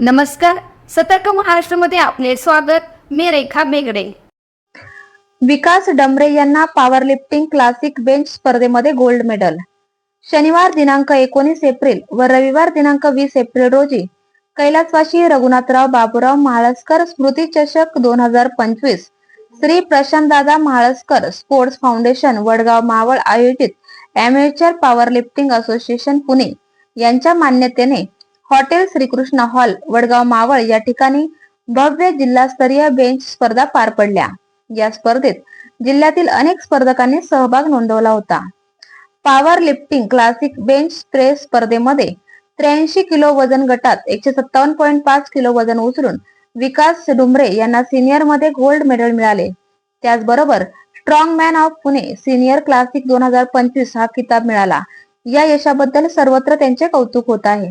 नमस्कार सतर्क महाराष्ट्रामध्ये आपले स्वागत. मी रेखा बेगडे. विकास डमरे यांना पॉवर लिफ्टिंग क्लासिक बेंच स्पर्धेमध्ये गोल्ड मेडल शनिवार दिनांक एकोणीस एप्रिल व रविवार दिनांक वीस एप्रिल रोजी कैलासवासी रघुनाथराव बाबूराव म्हाळसकर स्मृती चषक दोन हजार पंचवीस श्री प्रशांतदादा म्हाळसकर स्पोर्ट्स फाउंडेशन वडगाव मावळ आयोजित amateur power lifting association Pune यांच्या मान्यतेने हॉटेल श्रीकृष्ण हॉल वडगाव मावळ या ठिकाणी भव्य जिल्हास्तरीय बेंच स्पर्धा पार पडल्या. या स्पर्धेत जिल्ह्यातील अनेक स्पर्धकांनी सहभाग नोंदवला होता. Power lifting classic bench press स्पर्धेमध्ये त्र्याऐंशी किलो वजन गटात एकशे सत्तावन्न पॉईंट पाच किलो वजन उचलून विकास डुमरे यांना सिनियरमध्ये गोल्ड मेडल मिळाले. त्याचबरोबर strong man of Pune senior classic दोन हजार पंचवीस हा किताब मिळाला. या यशाबद्दल सर्वत्र त्यांचे कौतुक होत आहे.